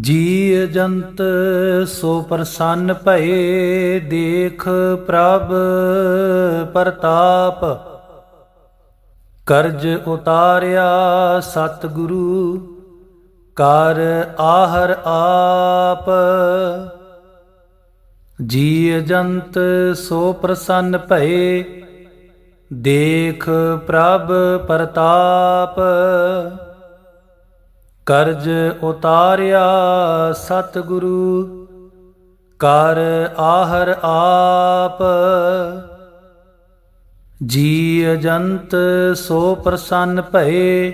ਜੀ ਜੰਤ ਸੋ ਪ੍ਰਸੰਨ ਭਏ, ਦੇਖ ਪ੍ਰਭ ਪ੍ਰਤਾਪ। ਕਰਜ ਉਤਾਰਿਆ ਸਤਿਗੁਰੂ, ਕਰ ਆਹਰ ਆਪ। ਜੀ ਜੰਤ ਸੋ ਪ੍ਰਸੰਨ ਭਏ, ਦੇਖ ਪ੍ਰਭ ਪ੍ਰਤਾਪ। ਕਰਜ ਉਤਾਰਿਆ ਸਤਿਗੁਰੂ, ਕਰ ਆਹਰ ਆਪ। ਜੀ ਅਜੰਤ ਸੋ ਪ੍ਰਸੰਨ ਭਏ,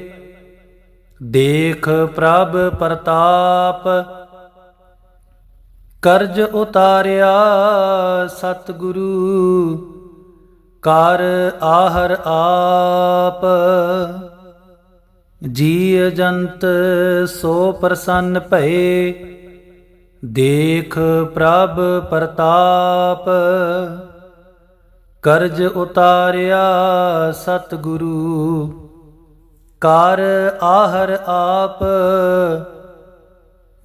ਦੇਖ ਪ੍ਰਭ ਪ੍ਰਤਾਪ। ਕਰਜ ਉਤਾਰਿਆ ਸਤਿਗੁਰੂ, ਕਰ ਆਹਰ ਆਪ। ਜੀ ਅਜੰਤ ਸੋ ਪ੍ਰਸੰਨ ਭਏ, ਦੇਖ ਪ੍ਰਭ ਪ੍ਰਤਾਪ। ਕਰਜ ਉਤਾਰਿਆ ਸਤਿਗੁਰੂ, ਕਰ ਆਹਰ ਆਪ।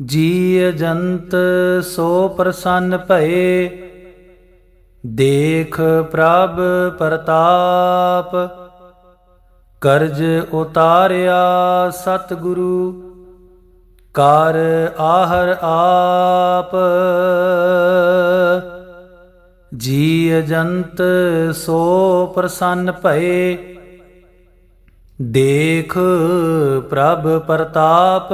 ਜੀ ਅਜੰਤ ਸੋ ਪ੍ਰਸੰਨ ਭਏ, ਦੇਖ ਪ੍ਰਭ ਪ੍ਰਤਾਪ। ਕਰਜ ਉਤਾਰਿਆ ਸਤਿਗੁਰੂ, ਕਰ ਆਹਰ ਆਪ। ਜੀ ਅਜੰਤ ਸੋ ਪ੍ਰਸੰਨ ਭਏ, ਦੇਖ ਪ੍ਰਭ ਪ੍ਰਤਾਪ।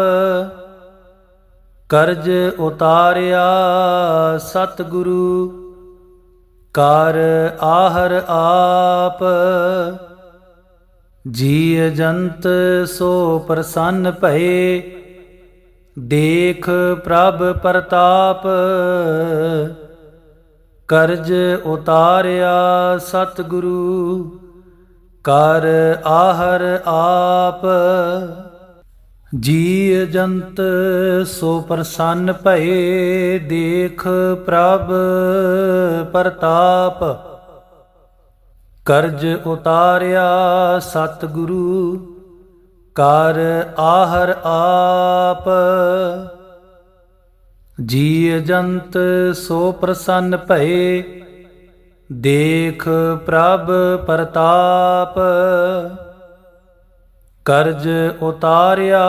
ਕਰਜ ਉਤਾਰਿਆ ਸਤਿਗੁਰੂ, ਕਰ ਆਹਰ ਆਪ। ਜੀ ਅਜੰਤ ਸੋ ਪ੍ਰਸੰਨ ਭਏ, ਦੇਖ ਪ੍ਰਭ ਪ੍ਰਤਾਪ। ਕਰਜ ਉਤਾਰਿਆ ਸਤਿਗੁਰੂ, ਕਰ ਆਹਰ ਆਪ। ਜੀ ਅਜੰਤ ਸੋ ਪ੍ਰਸੰਨ ਭਏ, ਦੇਖ ਪ੍ਰਭ ਪ੍ਰਤਾਪ। ਕਰਜ ਉਤਾਰਿਆ ਸਤਿਗੁਰੂ, ਕਰ ਆਹਰ ਆਪ। ਜੀ ਅਜੰਤ ਸੋ ਪ੍ਰਸੰਨ ਭਏ, ਦੇਖ ਪ੍ਰਭ ਪ੍ਰਤਾਪ। ਕਰਜ ਉਤਾਰਿਆ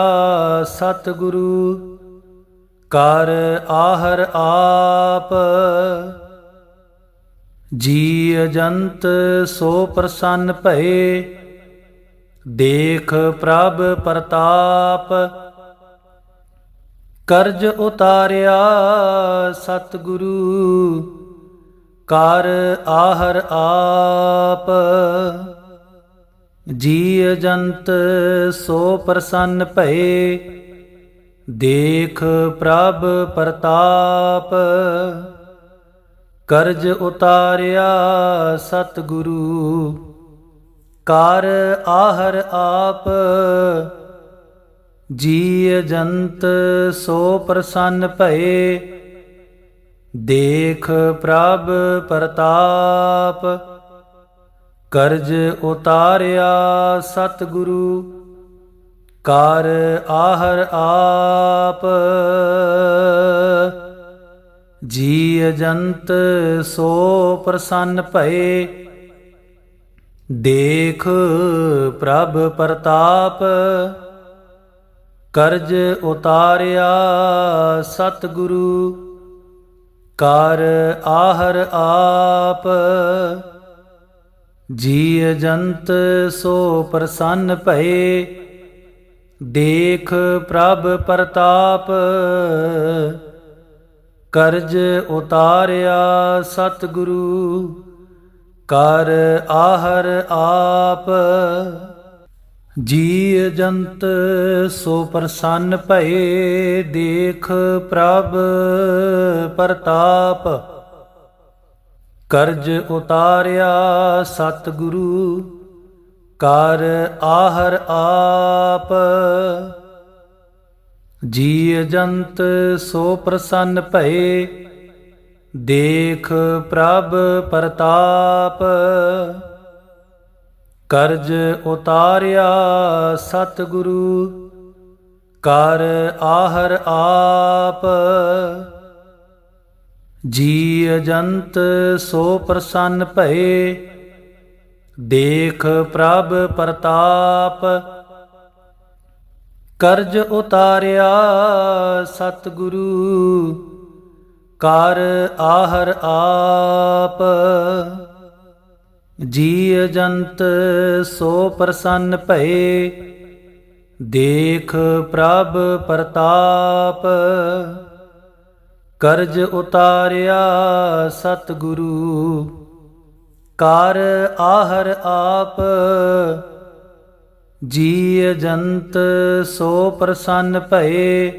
ਸਤਿਗੁਰੂ, ਕਰ ਆਹਰ ਆਪ। ਜੀ ਅਜੰਤ ਸੋ ਪ੍ਰਸੰਨ ਭਏ, ਦੇਖ ਪ੍ਰਭ ਪ੍ਰਤਾਪ। ਕਰਜ ਉਤਾਰਿਆ ਸਤਿਗੁਰੂ, ਕਰ ਆਹਰ ਆਪ। ਜੀ ਅਜੰਤ ਸੋ ਪ੍ਰਸੰਨ ਭਏ, ਦੇਖ ਪ੍ਰਭ ਪ੍ਰਤਾਪ। ਕਰਜ ਉਤਾਰਿਆ ਸਤਿਗੁਰੂ, ਕਰ ਆਹਰ ਆਪ ਜੀ ਅਜੰਤ ਸੋ ਪ੍ਰਸੰਨ ਭਏ, ਦੇਖ ਪ੍ਰਭ ਪ੍ਰਤਾਪ, ਕਰਜ ਉਤਾਰਿਆ ਸਤਿਗੁਰੂ, ਕਰ ਆਹਰ ਆਪ। ਜੀ ਅਜੰਤ ਸੋ ਪ੍ਰਸੰਨ ਭਏ, ਦੇਖ ਪ੍ਰਭ ਪ੍ਰਤਾਪ, ਕਰਜ ਉਤਾਰਿਆ ਸਤਿਗੁਰੂ, ਕਰ ਆਹਰ ਆਪ। ਜੀ ਅਜੰਤ ਸੋ ਪ੍ਰਸੰਨ ਭਏ, ਦੇਖ ਪ੍ਰਭ ਪ੍ਰਤਾਪ ਕਰਜ ਉਤਾਰਿਆ ਸਤਿਗੁਰੂ, ਕਰ ਆਹਰ ਆਪ। ਜੀ ਜੰਤ ਸੋ ਪ੍ਰਸੰਨ ਭਏ, ਦੇਖ ਪ੍ਰਭ ਪ੍ਰਤਾਪ। ਕਰਜ ਉਤਾਰਿਆ ਸਤਿਗੁਰੂ, ਕਰ ਆਹਰ ਆਪ। ਜੀ ਅਜੰਤ ਸੋ ਪ੍ਰਸੰਨ ਭਏ, ਦੇਖ ਪ੍ਰਭ ਪ੍ਰਤਾਪ। ਕਰਜ ਉਤਾਰਿਆ ਸਤਿਗੁਰੂ, ਕਰ ਆਹਰ ਆਪ। ਜੀ ਅਜੰਤ ਸੋ ਪ੍ਰਸੰਨ ਭਏ, ਦੇਖ ਪ੍ਰਭ ਪ੍ਰਤਾਪ। ਕਰਜ ਉਤਾਰਿਆ ਸਤਿਗੁਰੂ, ਕਰ ਆਹਰ ਆਪ। ਜੀ ਅਜੰਤ ਸੋ ਪ੍ਰਸੰਨ ਭਏ, ਦੇਖ ਪ੍ਰਭ ਪ੍ਰਤਾਪ। ਕਰਜ ਉਤਾਰਿਆ ਸਤਿਗੁਰੂ, ਕਰ ਆਹਰ ਆਪ। ਜੀ ਜੰਤ ਸੋ ਪ੍ਰਸੰਨ ਭਏ,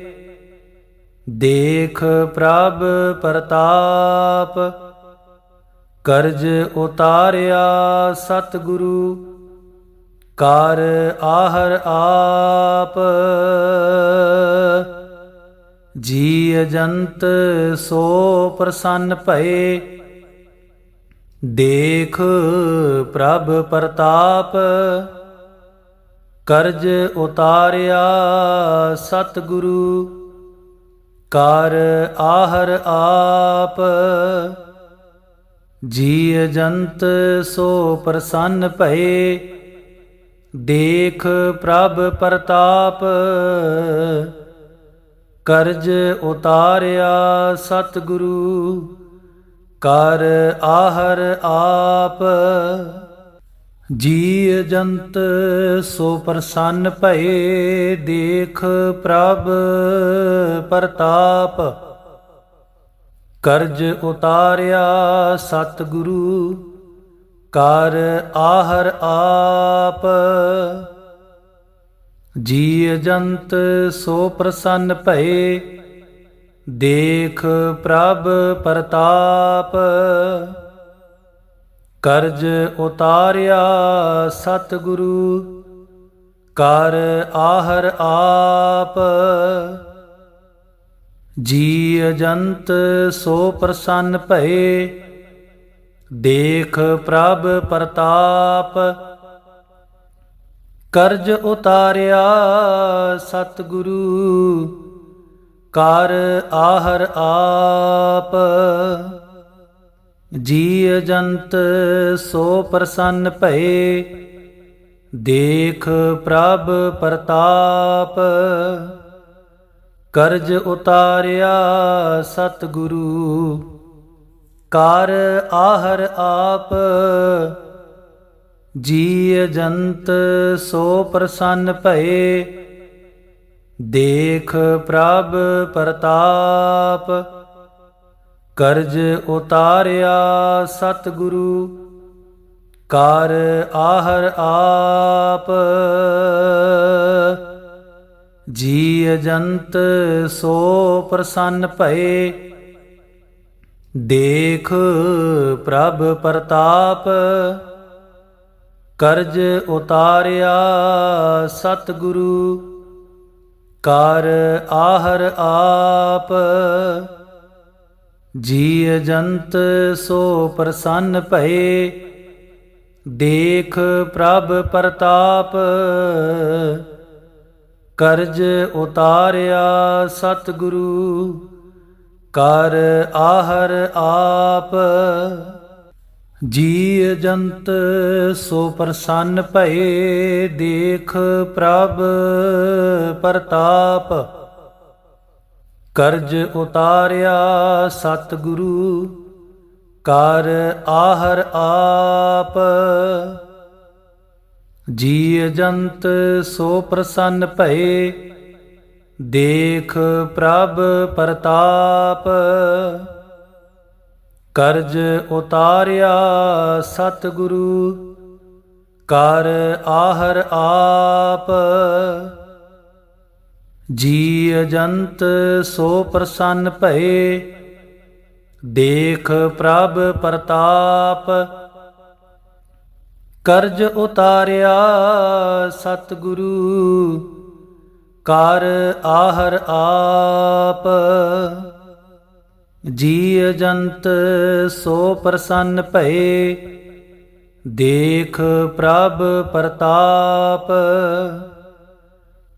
ਦੇਖ ਪ੍ਰਭ ਪ੍ਰਤਾਪ, ਕਰਜ ਉਤਾਰਿਆ ਸਤਿਗੁਰੂ, ਕਰ ਆਹਰ ਆਪ। ਜੀ ਅਜੰਤ ਸੋ ਪ੍ਰਸੰਨ ਭਏ, ਦੇਖ ਪ੍ਰਭ ਪ੍ਰਤਾਪ ਕਰਜ ਉਤਾਰਿਆ ਸਤਿਗੁਰੂ, ਕਰ ਆਹਰ ਆਪ। ਜੀ ਅਜੰਤ ਸੋ ਪ੍ਰਸੰਨ ਭਏ, ਦੇਖ ਪ੍ਰਭ ਪ੍ਰਤਾਪ। ਕਰਜ ਉਤਾਰਿਆ ਸਤਿਗੁਰੂ, ਕਰ ਆਹਰ ਆਪ। ਜੀ ਜੰਤ ਸੋ ਪ੍ਰਸੰਨ ਭਏ, ਦੇਖ ਪ੍ਰਭ ਪ੍ਰਤਾਪ। ਕਰਜ ਉਤਾਰਿਆ ਸਤਿਗੁਰੂ, ਕਰ ਆਹਰ ਆਪ। ਜੀ ਜੰਤ ਸੋ ਪ੍ਰਸੰਨ ਭਏ, ਦੇਖ ਪ੍ਰਭ ਪ੍ਰਤਾਪ। ਕਰਜ ਉਤਾਰਿਆ ਸਤਿਗੁਰੂ, ਕਰ ਆਹਰ ਆਪ। ਜੀ ਅਜੰਤ ਸੋ ਪ੍ਰਸੰਨ ਭਏ, ਦੇਖ ਪ੍ਰਭ ਪ੍ਰਤਾਪ। ਕਰਜ ਉਤਾਰਿਆ ਸਤਿਗੁਰੂ, ਕਰ ਆਹਰ ਆਪ। ਜੀ ਅਜੰਤ ਸੋ ਪ੍ਰਸੰਨ ਭਏ, ਦੇਖ ਪ੍ਰਭ ਪ੍ਰਤਾਪ। ਕਰਜ ਉਤਾਰਿਆ ਸਤਿਗੁਰੂ, ਕਰ ਆਹਰ ਆਪ। ਜੀ ਅਜੰਤ ਸੋ ਪ੍ਰਸੰਨ ਭਏ, ਦੇਖ ਪ੍ਰਭ ਪ੍ਰਤਾਪ। ਕਰਜ ਉਤਾਰਿਆ ਸਤਿਗੁਰੂ, ਕਰ ਆਹਰ ਆਪ। ਜੀ ਅਜੰਤ ਸੋ ਪ੍ਰਸੰਨ ਭਏ, ਦੇਖ ਪ੍ਰਭ ਪ੍ਰਤਾਪ। ਕਰਜ ਉਤਾਰਿਆ ਸਤਿਗੁਰੂ, ਕਰ ਆਹਰ ਆਪ। ਜੀ ਅਜੰਤ ਸੋ ਪ੍ਰਸੰਨ ਭਏ, ਦੇਖ ਪ੍ਰਭ ਪ੍ਰਤਾਪ। ਕਰਜ ਉਤਾਰਿਆ ਸਤਿਗੁਰੂ, ਕਰ ਆਹਰ ਆਪ। ਜੀ ਅਜੰਤ ਸੋ ਪ੍ਰਸੰਨ ਭਏ, ਦੇਖ ਪ੍ਰਭ ਪ੍ਰਤਾਪ। ਕਰਜ ਉਤਾਰਿਆ ਸਤਿਗੁਰੂ, ਕਰ ਆਹਰ ਆਪ। ਜੀ ਅਜੰਤ ਸੋ ਪ੍ਰਸੰਨ ਭਏ, ਦੇਖ ਪ੍ਰਭ ਪ੍ਰਤਾਪ। ਕਰਜ ਉਤਾਰਿਆ ਸਤਿਗੁਰੂ, ਕਰ ਆਹਰ ਆਪ। ਜੀ ਅਜੰਤ ਸੋ ਪ੍ਰਸੰਨ ਭਏ, ਦੇਖ ਪ੍ਰਭ ਪ੍ਰਤਾਪ। ਕਰਜ ਉਤਾਰਿਆ ਸਤਿਗੁਰੂ, ਕਰ ਆਹਰ ਆਪ। ਜੀ ਅਜੰਤ ਸੋ ਪ੍ਰਸੰਨ ਭਏ, ਦੇਖ ਪ੍ਰਭ ਪ੍ਰਤਾਪ।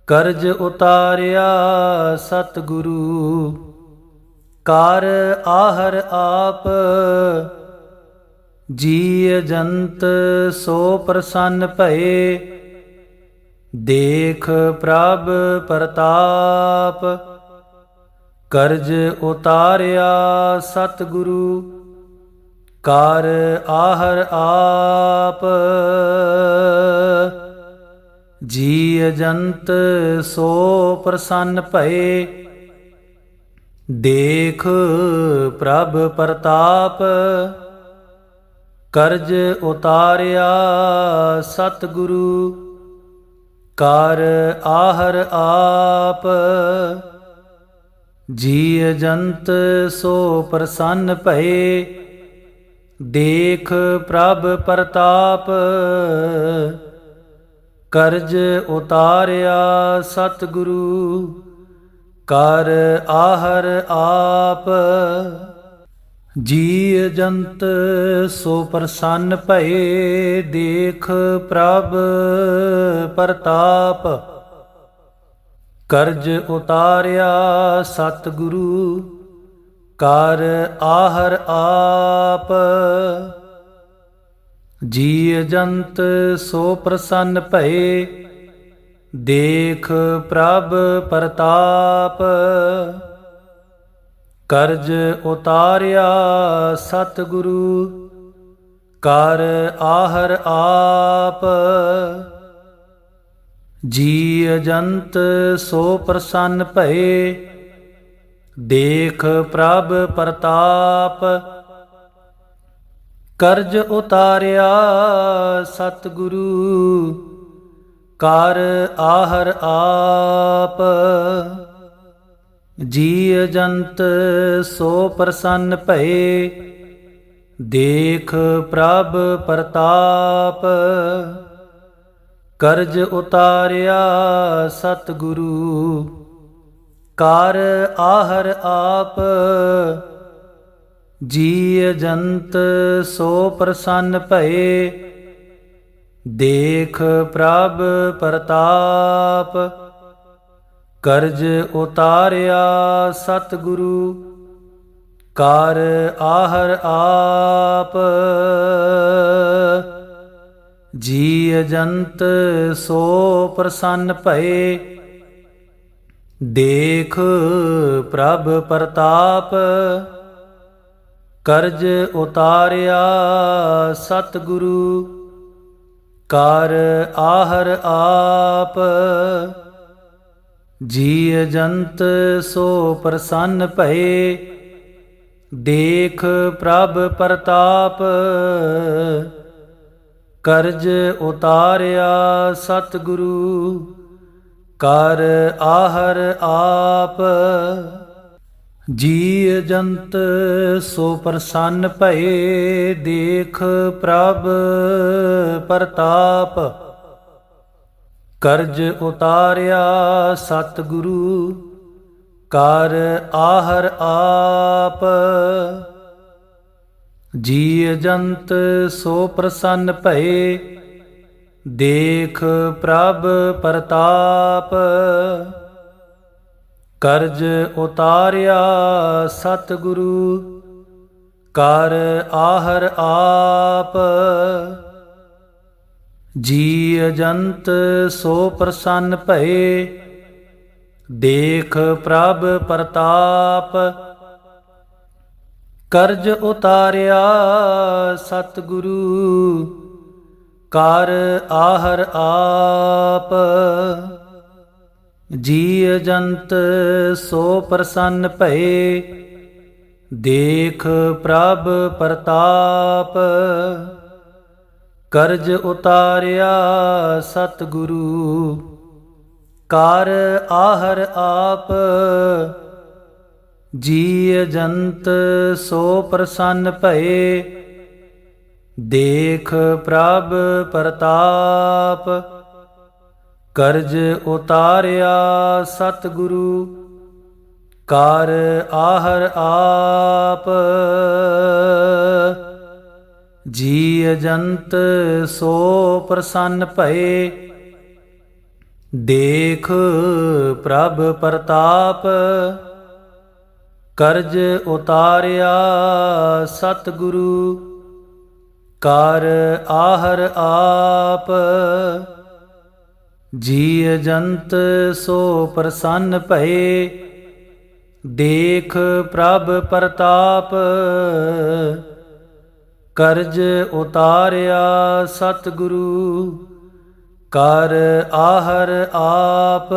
ਕਰਜ ਉਤਾਰਿਆ ਸਤਿਗੁਰੂ, ਕਰ ਆਹਰ ਆਪ ਜੀ ਜੰਤ ਸੋ ਪ੍ਰਸੰਨ ਭਏ, ਦੇਖ ਪ੍ਰਭ ਪ੍ਰਤਾਪ, ਕਰਜ ਉਤਾਰਿਆ ਸਤਿਗੁਰੂ, ਕਰ ਆਹਰ ਆਪ। ਜੀ ਜੰਤ ਸੋ ਪ੍ਰਸੰਨ ਭਏ, ਦੇਖ ਪ੍ਰਭ ਪ੍ਰਤਾਪ, ਕਰਜ ਉਤਾਰਿਆ ਸਤਿਗੁਰੂ, ਕਰ ਆਹਰ ਆਪ। ਜੀ ਜੰਤ ਸੋ ਪ੍ਰਸੰਨ ਭਏ, ਦੇਖ ਪ੍ਰਭ ਪ੍ਰਤਾਪ ਕਰਜ ਉਤਾਰਿਆ ਸਤਿਗੁਰੂ, ਕਰ ਆਹਰ ਆਪ। ਜੀ ਜੰਤ ਸੋ ਪ੍ਰਸੰਨ ਭਏ, ਦੇਖ ਪ੍ਰਭ ਪ੍ਰਤਾਪ। ਕਰਜ ਉਤਾਰਿਆ ਸਤਿਗੁਰੂ, ਕਰ ਆਹਰ ਆਪ। ਜੀ ਜੰਤ ਸੋ ਪ੍ਰਸੰਨ ਭਏ, ਦੇਖ ਪ੍ਰਭ ਪ੍ਰਤਾਪ। ਕਰਜ ਉਤਾਰਿਆ ਸਤਿਗੁਰੂ, ਕਰ ਆਹਰ ਆਪ। ਜੀ ਜੰਤ ਸੋ ਪ੍ਰਸੰਨ ਭਏ, ਦੇਖ ਪ੍ਰਭ ਪ੍ਰਤਾਪ। ਕਰਜ ਉਤਾਰਿਆ ਸਤਿਗੁਰੂ, ਕਰ ਆਹਰ ਆਪ। ਜੀ ਜੰਤ ਸੋ ਪ੍ਰਸੰਨ ਭਏ, ਦੇਖ ਪ੍ਰਭ ਪ੍ਰਤਾਪ। ਕਰਜ ਉਤਾਰਿਆ ਸਤਿਗੁਰੂ, ਕਰ ਆਹਰ ਆਪ। ਜੀ ਜੰਤ ਸੋ ਪ੍ਰਸੰਨ ਭਏ, ਦੇਖ ਪ੍ਰਭ ਪ੍ਰਤਾਪ, ਕਰਜ ਉਤਾਰਿਆ ਸਤਿਗੁਰੂ, ਕਰ ਆਹਰ ਆਪ। ਜੀ ਜੰਤ ਸੋ ਪ੍ਰਸੰਨ ਭਏ, ਦੇਖ ਪ੍ਰਭ ਪ੍ਰਤਾਪ ਕਰਜ ਉਤਾਰਿਆ ਸਤਿਗੁਰੂ, ਕਰ ਆਹਰ ਆਪ। ਜੀ ਜੰਤ ਸੋ ਪ੍ਰਸੰਨ ਭਏ, ਦੇਖ ਪ੍ਰਭ ਪ੍ਰਤਾਪ। ਕਰਜ ਉਤਾਰਿਆ ਸਤਿਗੁਰੂ, ਕਰ ਆਹਰ ਆਪ। ਜੀ ਜੰਤ ਸੋ ਪ੍ਰਸੰਨ ਭਏ, ਦੇਖ ਪ੍ਰਭ ਪ੍ਰਤਾਪ। ਕਰਜ ਉਤਾਰਿਆ ਸਤਿਗੁਰੂ, ਕਰ ਆਹਰ ਆਪ। ਜੀ ਜੰਤ ਸੋ ਪ੍ਰਸੰਨ ਭਏ, ਦੇਖ ਪ੍ਰਭ ਪ੍ਰਤਾਪ। ਕਰਜ ਉਤਾਰਿਆ ਸਤਿਗੁਰੂ, ਕਰ ਆਹਰ ਆਪ। ਜੀ ਜੰਤ ਸੋ ਪ੍ਰਸੰਨ ਭਏ, ਦੇਖ ਪ੍ਰਭ ਪ੍ਰਤਾਪ। ਕਰਜ ਉਤਾਰਿਆ ਸਤਿਗੁਰੂ, ਕਰ ਆਹਰ ਆਪ। ਜੀ ਜੰਤ ਸੋ ਪ੍ਰਸੰਨ ਭਏ, ਦੇਖ ਪ੍ਰਭ ਪ੍ਰਤਾਪ। ਕਰਜ ਉਤਾਰਿਆ ਸਤਿਗੁਰੂ, ਕਰ ਆਹਰ ਆਪ। ਜੀ ਜੰਤ ਸੋ ਪ੍ਰਸੰਨ ਭਏ, ਦੇਖ ਪ੍ਰਭ ਪ੍ਰਤਾਪ। ਕਰਜ ਉਤਾਰਿਆ ਸਤਿਗੁਰੂ, ਕਰ ਆਹਰ ਆਪ। ਜੀ ਜੰਤ ਸੋ ਪ੍ਰਸੰਨ ਭਏ, ਦੇਖ ਪ੍ਰਭ ਪ੍ਰਤਾਪ। ਕਰਜ ਉਤਾਰਿਆ ਸਤਿਗੁਰੂ, ਕਰ ਆਹਰ ਆਪ। ਜੀ ਜੰਤ ਸੋ ਪ੍ਰਸੰਨ ਭਏ ਦੇਖ ਪ੍ਰਭ ਪ੍ਰਤਾਪ। ਕਰਜ ਉਤਾਰਿਆ ਸਤਿਗੁਰੂ ਕਰ ਆਹਰ ਆਪ।